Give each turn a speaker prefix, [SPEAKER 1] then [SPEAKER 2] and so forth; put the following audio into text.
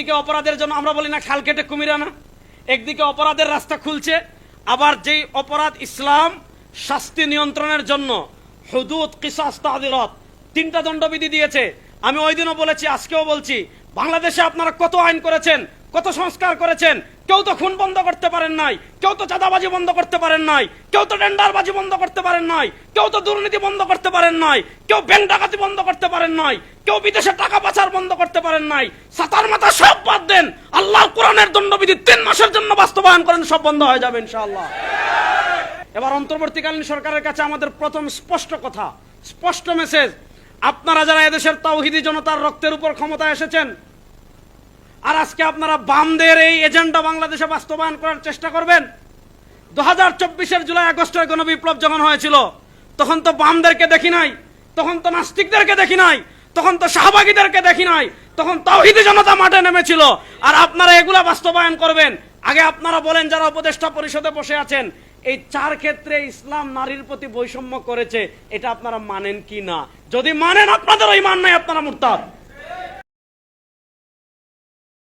[SPEAKER 1] একদিকে অপরাধের জন্য আমরা বলি না খাল কেটে কুমির আনা, একদিকে অপরাধের রাস্তা খুলছে। আবার যেই অপরাধ ইসলাম শাস্তি নিয়ন্ত্রণের জন্য হুদুদ, কিসাস তাদিরত তিনটা দণ্ডবিধি দিয়েছে। আমি ওই দিনও বলেছি, আজকেও বলছি, বাংলাদেশে আপনারা কত আইন করেছেন, কত সংস্কার করেছেন, কেউ তো খুন বন্ধ করতে পারেন নাই, কেউ তো চাঁদাবাজি বন্ধ করতে পারেন নাই, কেউ তো টেন্ডারবাজি বন্ধ করতে পারেন নাই, কেউ তো দুর্নীতি বন্ধ করতে পারেন নাই, কেউ ব্যাংক ডাকাতি বন্ধ পারেন নাই, কেউ বিদেশে টাকা পাচার বন্ধ করতে পারেন নাই, সাতার মাথা সব বাদ দেন আল্লাহর কোরআনের দণ্ডবিধি তিন মাসের জন্য বাস্তবায়ন করেন, সব বন্ধ হয়ে যাবে ইনশাআল্লাহ। এবার অন্তর্বর্তীকালীন সরকারের কাছে আমাদের প্রথম স্পষ্ট কথা, স্পষ্ট মেসেজ আপনারা যারা এদেশের তাওহিদি জনতার রক্তের উপর ক্ষমতায় এসেছেন, আর আজকে আপনারা বামদের এই এজেন্ডা বাংলাদেশে বাস্তবায়ন করার চেষ্টা করবেন, দু হাজার চব্বিশের জুলাই আগস্টের গণবিপ্লব যখন হয়েছিল, তখন তো বামদেরকে দেখি নাই তখন তো নাস্তিকদেরকে দেখি নাই, তখন তো শাহবাগীদেরকে দেখি নাই, তখন তাওহিদি জনতা মাঠে নেমেছিল। আর আপনারা এগুলা বাস্তবায়ন করবেন। আগে আপনারা বলেন যারা উপদেষ্টা পরিষদে বসে আছেন, এই চার ক্ষেত্রে ইসলাম নারীর প্রতি বৈষম্য করেছে, এটা আপনারা মানেন কি না? যদি মানেন, আপনাদের ওই মান নাই, আপনারা মুরতাদ।